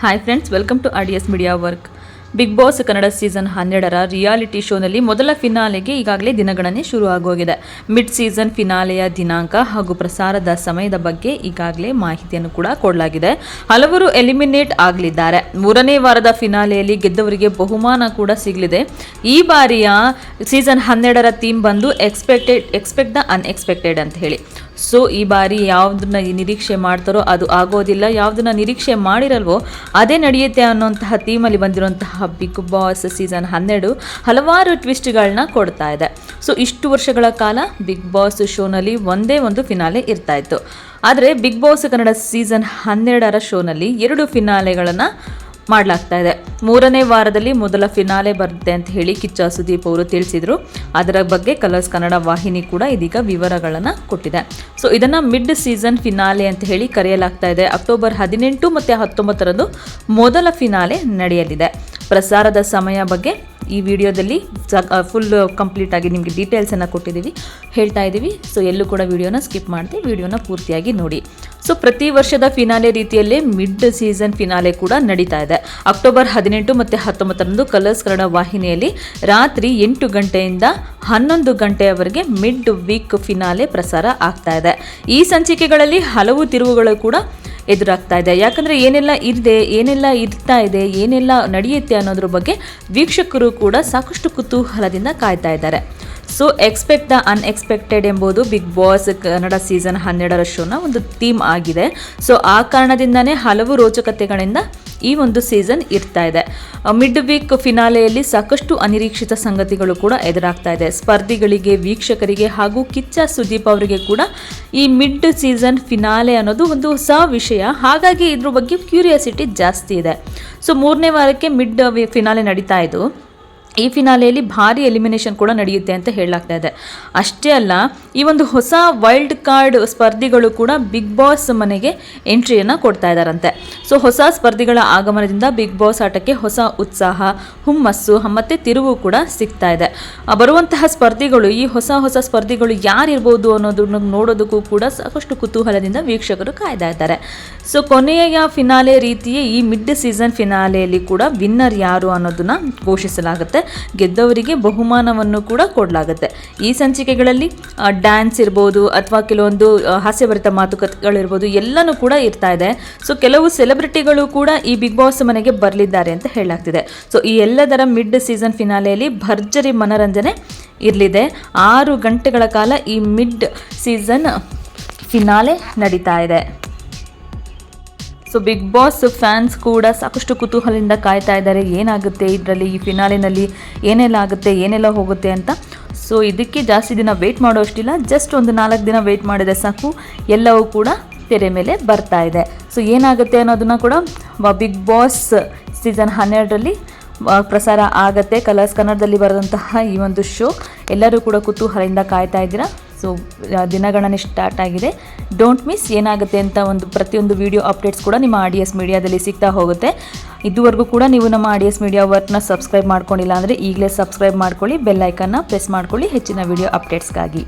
Hi friends welcome to R D S media work Bigg Boss Kannada season ಹನ್ನೆರಡರ reality ಶೋನಲ್ಲಿ ಮೊದಲ ಫಿನಾಲೆಗೆ ಈಗಾಗಲೇ ದಿನಗಣನೆ ಶುರು ಆಗೋಗಿದೆ. ಮಿಡ್ ಸೀಸನ್ ಫಿನಾಲೆಯ ದಿನಾಂಕ ಹಾಗೂ ಪ್ರಸಾರದ ಸಮಯದ ಬಗ್ಗೆ ಈಗಾಗಲೇ ಮಾಹಿತಿಯನ್ನು ಕೂಡ ಕೊಡಲಾಗಿದೆ. ಹಲವರು ಎಲಿಮಿನೇಟ್ ಆಗಲಿದ್ದಾರೆ. ಮೂರನೇ ವಾರದ ಫಿನಾಲೆಯಲ್ಲಿ ಗೆದ್ದವರಿಗೆ ಬಹುಮಾನ ಕೂಡ ಸಿಗಲಿದೆ. ಈ ಬಾರಿಯ ಸೀಸನ್ ಹನ್ನೆರಡರ ಥೀಮ್ ಬಂದು ಎಕ್ಸ್ಪೆಕ್ಟೆಡ್ ಎಕ್ಸ್ಪೆಕ್ಟ್ ದ ಅನ್ಎಕ್ಸ್ಪೆಕ್ಟೆಡ್ ಅಂತ ಹೇಳಿ. ಸೊ, ಈ ಬಾರಿ ಯಾವುದನ್ನ ನಿರೀಕ್ಷೆ ಮಾಡ್ತಾರೋ ಅದು ಆಗೋದಿಲ್ಲ. ಯಾವುದನ್ನ ನಿರೀಕ್ಷೆ ಮಾಡಿರಲ್ವೋ, ಅದೇ ನಡೆಯುತ್ತೆ ಅನ್ನೋಂತಹ ಥೀಮಲ್ಲಿ ಬಂದಿರುವಂತಹ ಬಿಗ್ ಬಾಸ್ ಸೀಸನ್ ಹನ್ನೆರಡು ಹಲವಾರು ಟ್ವಿಸ್ಟ್ಗಳನ್ನ ಕೊಡ್ತಾ ಇದೆ. ಸೊ, ಇಷ್ಟು ವರ್ಷಗಳ ಕಾಲ ಬಿಗ್ ಬಾಸ್ ಶೋನಲ್ಲಿ ಒಂದೇ ಒಂದು ಫಿನಾಲೆ ಇರ್ತಾ ಇತ್ತು. ಆದರೆ, ಬಿಗ್ ಬಾಸ್ ಕನ್ನಡ ಸೀಸನ್ ಹನ್ನೆರಡರ ಶೋನಲ್ಲಿ ಎರಡು ಫಿನಾಲೆಗಳನ್ನು ಮಾಡಲಾಗ್ತಾ ಇದೆ. ಮೂರನೇ ವಾರದಲ್ಲಿ ಮೊದಲ ಫಿನಾಲೆ ಬರುತ್ತೆ ಅಂತ ಹೇಳಿ ಕಿಚ್ಚ ಸುದೀಪ್ ಅವರು ತಿಳಿಸಿದ್ರು. ಅದರ ಬಗ್ಗೆ ಕಲರ್ಸ್ ಕನ್ನಡ ವಾಹಿನಿ ಕೂಡ ಇದೀಗ ವಿವರಗಳನ್ನು ಕೊಟ್ಟಿದೆ. ಸೊ ಇದನ್ನು ಮಿಡ್ ಸೀಸನ್ ಫಿನಾಲೆ ಅಂತ ಹೇಳಿ ಕರೆಯಲಾಗ್ತಾ ಇದೆ. ಅಕ್ಟೋಬರ್ ಹದಿನೆಂಟು ಮತ್ತು ಹತ್ತೊಂಬತ್ತರಂದು ಮೊದಲ ಫಿನಾಲೆ ನಡೆಯಲಿದೆ. ಪ್ರಸಾರದ ಸಮಯ ಬಗ್ಗೆ ಈ ವಿಡಿಯೋದಲ್ಲಿ ಫುಲ್ ಕಂಪ್ಲೀಟ್ ಆಗಿ ನಿಮಗೆ ಡೀಟೇಲ್ಸನ್ನು ಕೊಟ್ಟಿದ್ದೀವಿ, ಹೇಳ್ತಾ ಇದ್ದೀವಿ. ಸೊ ಎಲ್ಲೂ ಕೂಡ ವಿಡಿಯೋನ ಸ್ಕಿಪ್ ಮಾಡದೆ ವಿಡಿಯೋನ ಪೂರ್ತಿಯಾಗಿ ನೋಡಿ. ಸೊ ಪ್ರತಿ ವರ್ಷದ ಫಿನಾಲೆ ರೀತಿಯಲ್ಲೇ ಮಿಡ್ ಸೀಸನ್ ಫಿನಾಲೆ ಕೂಡ ನಡೀತಾ ಇದೆ. ಅಕ್ಟೋಬರ್ ಹದಿನೆಂಟು ಮತ್ತು ಹತ್ತೊಂಬತ್ತರಂದು ಕಲರ್ಸ್ ಕನ್ನಡ ವಾಹಿನಿಯಲ್ಲಿ ರಾತ್ರಿ ಎಂಟು ಗಂಟೆಯಿಂದ ಹನ್ನೊಂದು ಗಂಟೆಯವರೆಗೆ ಮಿಡ್ ವೀಕ್ ಫಿನಾಲೆ ಪ್ರಸಾರ ಆಗ್ತಾ ಇದೆ. ಈ ಸಂಚಿಕೆಗಳಲ್ಲಿ ಹಲವು ತಿರುವುಗಳು ಕೂಡ ಎದುರಾಗ್ತಾ ಇದೆ. ಯಾಕಂದರೆ ಏನೆಲ್ಲ ಇದೆ ಏನೆಲ್ಲ ಇರ್ತಾ ಇದೆ, ಏನೆಲ್ಲ ನಡೆಯುತ್ತೆ ಅನ್ನೋದ್ರ ಬಗ್ಗೆ ವೀಕ್ಷಕರು ಕೂಡ ಸಾಕಷ್ಟು ಕುತೂಹಲದಿಂದ ಕಾಯ್ತಾ ಇದ್ದಾರೆ. ಸೊ ಎಕ್ಸ್ಪೆಕ್ಟ್ ದ ಅನ್ಎಕ್ಸ್ಪೆಕ್ಟೆಡ್ ಎಂಬುದು ಬಿಗ್ ಬಾಸ್ ಕನ್ನಡ ಸೀಸನ್ ಹನ್ನೆರಡರ ಶೋನ ಒಂದು ಥೀಮ್ ಆಗಿದೆ. ಸೊ ಆ ಕಾರಣದಿಂದನೇ ಹಲವು ರೋಚಕತೆಗಳಿಂದ ಈ ಒಂದು ಸೀಸನ್ ಇರ್ತಾ ಇದೆ. ಮಿಡ್ ವೀಕ್ ಫಿನಾಲೆಯಲ್ಲಿ ಸಾಕಷ್ಟು ಅನಿರೀಕ್ಷಿತ ಸಂಗತಿಗಳು ಕೂಡ ಎದುರಾಗ್ತಾ ಇದೆ. ಸ್ಪರ್ಧಿಗಳಿಗೆ, ವೀಕ್ಷಕರಿಗೆ ಹಾಗೂ ಕಿಚ್ಚ ಸುದೀಪ್ ಅವರಿಗೆ ಕೂಡ ಈ ಮಿಡ್ ಸೀಸನ್ ಫಿನಾಲೆ ಅನ್ನೋದು ಒಂದು ಹೊಸ ವಿಷಯ. ಹಾಗಾಗಿ ಇದ್ರ ಬಗ್ಗೆ ಕ್ಯೂರಿಯಾಸಿಟಿ ಜಾಸ್ತಿ ಇದೆ. ಸೊ ಮೂರನೇ ವಾರಕ್ಕೆ ಮಿಡ್ ಫಿನಾಲೆ ನಡೀತಾ ಇದ್ದು ಈ ಫಿನಾಲೆಯಲ್ಲಿ ಭಾರಿ ಎಲಿಮಿನೇಷನ್ ಕೂಡ ನಡೆಯುತ್ತೆ ಅಂತ ಹೇಳಲಾಗ್ತಾ ಇದೆ. ಅಷ್ಟೇ ಅಲ್ಲ, ಈ ಒಂದು ಹೊಸ ವೈಲ್ಡ್ ಕಾರ್ಡ್ ಸ್ಪರ್ಧಿಗಳು ಕೂಡ ಬಿಗ್ ಬಾಸ್ ಮನೆಗೆ ಎಂಟ್ರಿಯನ್ನು ಕೊಡ್ತಾ ಇದ್ದಾರಂತೆ ಸೊ ಹೊಸ ಸ್ಪರ್ಧಿಗಳ ಆಗಮನದಿಂದ ಬಿಗ್ ಬಾಸ್ ಆಟಕ್ಕೆ ಹೊಸ ಉತ್ಸಾಹ, ಹುಮ್ಮಸ್ಸು, ಮತ್ತು ತಿರುವು ಕೂಡ ಸಿಗ್ತಾ ಇದೆ. ಬರುವಂತಹ ಸ್ಪರ್ಧಿಗಳು, ಈ ಹೊಸ ಹೊಸ ಸ್ಪರ್ಧಿಗಳು ಯಾರಿರ್ಬೋದು ಅನ್ನೋದನ್ನು ನೋಡೋದಕ್ಕೂ ಕೂಡ ಸಾಕಷ್ಟು ಕುತೂಹಲದಿಂದ ವೀಕ್ಷಕರು ಕಾಯ್ತಾ ಇದ್ದಾರೆ. ಸೊ ಕೊನೆಯ ಫಿನಾಲೆ ರೀತಿಯೇ ಈ ಮಿಡ್ ಸೀಸನ್ ಫಿನಾಲೆಯಲ್ಲಿ ಕೂಡ ವಿನ್ನರ್ ಯಾರು ಅನ್ನೋದನ್ನ ಘೋಷಿಸಲಾಗುತ್ತೆ. ಗೆದ್ದವರಿಗೆ ಬಹುಮಾನವನ್ನು ಕೂಡ ಕೊಡಲಾಗುತ್ತೆ. ಈ ಸಂಚಿಕೆಗಳಲ್ಲಿ ಡ್ಯಾನ್ಸ್ ಇರ್ಬೋದು ಅಥವಾ ಕೆಲವೊಂದು ಹಾಸ್ಯಭರಿತ ಮಾತುಕತೆಗಳಿರ್ಬೋದು ಎಲ್ಲನೂ ಕೂಡ ಇರ್ತಾ ಇದೆ. ಸೊ ಕೆಲವು ಸೆಲೆಬ್ರಿಟಿಗಳು ಕೂಡ ಈ ಬಿಗ್ ಬಾಸ್ ಮನೆಗೆ ಬರಲಿದ್ದಾರೆ ಅಂತ ಹೇಳಲಾಗ್ತಿದೆ. ಸೊ ಈ ಎಲ್ಲದರ ಮಿಡ್ ಸೀಸನ್ ಫಿನಾಲೆಯಲ್ಲಿ ಭರ್ಜರಿ ಮನರಂಜನೆ ಇರಲಿದೆ. ಆರು ಗಂಟೆಗಳ ಕಾಲ ಈ ಮಿಡ್ ಸೀಸನ್ ಫಿನಾಲೆ ನಡೀತಾ ಇದೆ. ಸೊ ಬಿಗ್ ಬಾಸ್ ಫ್ಯಾನ್ಸ್ ಕೂಡ ಸಾಕಷ್ಟು ಕುತೂಹಲದಿಂದ ಕಾಯ್ತಾ ಇದ್ದಾರೆ. ಏನಾಗುತ್ತೆ? ಇದರಲ್ಲಿ ಈ ಫಿನಾಲಿನಲ್ಲಿ ಏನೆಲ್ಲ ಆಗುತ್ತೆ? ಏನೆಲ್ಲ ಹೋಗುತ್ತೆ ಅಂತ? ಸೊ ಇದಕ್ಕೆ ಜಾಸ್ತಿ ದಿನ ವೆಯ್ಟ್ ಮಾಡೋ ಅಷ್ಟಿಲ್ಲ. ಜಸ್ಟ್ ಒಂದು ನಾಲ್ಕು ದಿನ ವೆಯ್ಟ್ ಮಾಡಿದ್ರೆ ಸಾಕು. ಎಲ್ಲವೂ ಕೂಡ ತೆರೆ ಮೇಲೆ ಬರ್ತಾ ಇದೆ. ಸೊ ಏನಾಗುತ್ತೆ ಅನ್ನೋದನ್ನು ಕೂಡ ಬಿಗ್ ಬಾಸ್ ಸೀಸನ್ ಹನ್ನೆರಡರಲ್ಲಿ ಪ್ರಸಾರ ಆಗತ್ತೆ. ಕಲರ್ಸ್ ಕನ್ನಡದಲ್ಲಿ ಬರೆದಂತಹ ಈ ಒಂದು ಶೋ ಎಲ್ಲರೂ ಕೂಡ ಕುತೂಹಲದಿಂದ ಕಾಯ್ತಾ ಇದ್ದೀರಾ? ಸೊ ದಿನಗಣನೆ ಸ್ಟಾರ್ಟ್ ಆಗಿದೆ. ಡೋಂಟ್ ಮಿಸ್ ಏನಾಗುತ್ತೆ ಅಂತ ಒಂದು ಪ್ರತಿಯೊಂದು ವಿಡಿಯೋ ಅಪ್ಡೇಟ್ಸ್ ಕೂಡ ನಿಮ್ಮ ಆರ್ ಡಿ ಎಸ್ ಮೀಡಿಯಾದಲ್ಲಿ ಸಿಗ್ತಾ ಹೋಗುತ್ತೆ. ಇದುವರೆಗೂ ಕೂಡ ನೀವು ನಮ್ಮ ಆರ್ ಡಿ ಎಸ್ ಮೀಡಿಯಾ ವರ್ಕ್ನ ಸಬ್ಸ್ಕ್ರೈಬ್ ಮಾಡ್ಕೊಂಡಿಲ್ಲ ಅಂದರೆ ಈಗಲೇ ಸಬ್ಸ್ಕ್ರೈಬ್ ಮಾಡ್ಕೊಳ್ಳಿ ಬೆಲ್ ಐಕನ್ನ ಪ್ರೆಸ್ ಮಾಡ್ಕೊಳ್ಳಿ ಹೆಚ್ಚಿನ ವಿಡಿಯೋ ಅಪ್ಡೇಟ್ಸ್ಗಾಗಿ